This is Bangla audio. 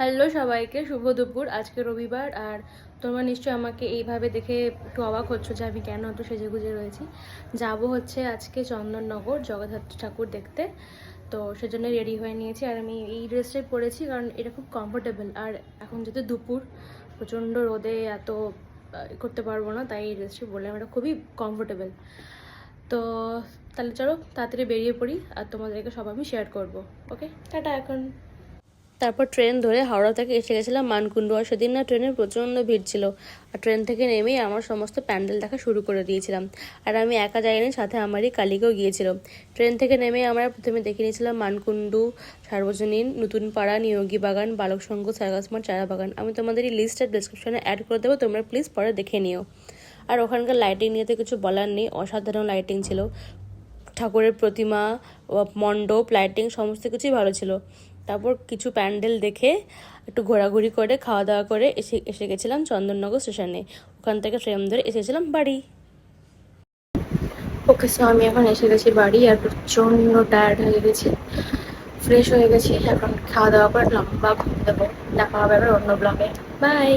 হ্যালো সবাইকে, শুভ দুপুর। আজকে রবিবার আর তোমরা নিশ্চয়ই আমাকে এইভাবে দেখে একটু অবাক হচ্ছ যে আমি কেন এত সেজে গুজে রয়েছি। যাব হচ্ছে আজকে চন্দননগর জগদ্ধাত্রী ঠাকুর দেখতে। তো সেজন্য রেডি হয়ে নিয়েছি আর আমি এই ড্রেসটাই পরেছি কারণ এটা খুব কমফোর্টেবল আর এখন যেহেতু দুপুর, প্রচণ্ড রোদে এত করতে পারব না, তাই এই ড্রেসটি বললাম এটা খুবই কমফোর্টেবল তো তাহলে চলো তাড়াতাড়ি বেরিয়ে পড়ি আর তোমাদেরকে সব আমি শেয়ার করব। ওকে টাটা এখন। তারপর ট্রেন ধরে হাওড়া থেকে এসে গেছিলাম মানকুণ্ডু। আর সেদিন না ট্রেনে প্রচণ্ড ভিড় ছিল। আর ট্রেন থেকে নেমেই আমার সমস্ত প্যান্ডেল দেখা শুরু করে দিয়েছিলাম। আর আমি একা যাইনি, সাথে আমারই কালিকেও গিয়েছিল। ট্রেন থেকে নেমে আমরা প্রথমে দেখে নিয়েছিলাম মানকুণ্ডু, সার্বজনীন, নতুন পাড়া, নিয়োগী বাগান, বালক সংঘ সাগাসমোট চারা বাগান। আমি তোমাদের এই লিস্টটা ডিসক্রিপশনে অ্যাড করে দেবো, তোমরা প্লিজ পরে দেখে নিও। আর ওখানকার লাইটিং নিয়ে তো কিছু বলার নেই, অসাধারণ লাইটিং ছিল। ঠাকুরের প্রতিমা মণ্ডপ লাইটিং সমস্ত কিছুই ভালো ছিল। তারপর কিছু প্যান্ডেল দেখে একটু ঘোরাঘুরি করে খাওয়া দাওয়া করে এসে এসে গেছিলাম চন্দননগর স্টেশনে। ওখান থেকে ট্রেন ধরে এসেছিলাম বাড়ি। ওকে সো আমি এখন এসে গেছি বাড়ি আর প্রচণ্ড টায়ার্ড হয়ে গেছি। ফ্রেশ হয়ে গেছি, এখন খাওয়া দাওয়া করে লম্বা ঘুম দেবো, দেখা হবে আবার অন্য ব্লগে বাই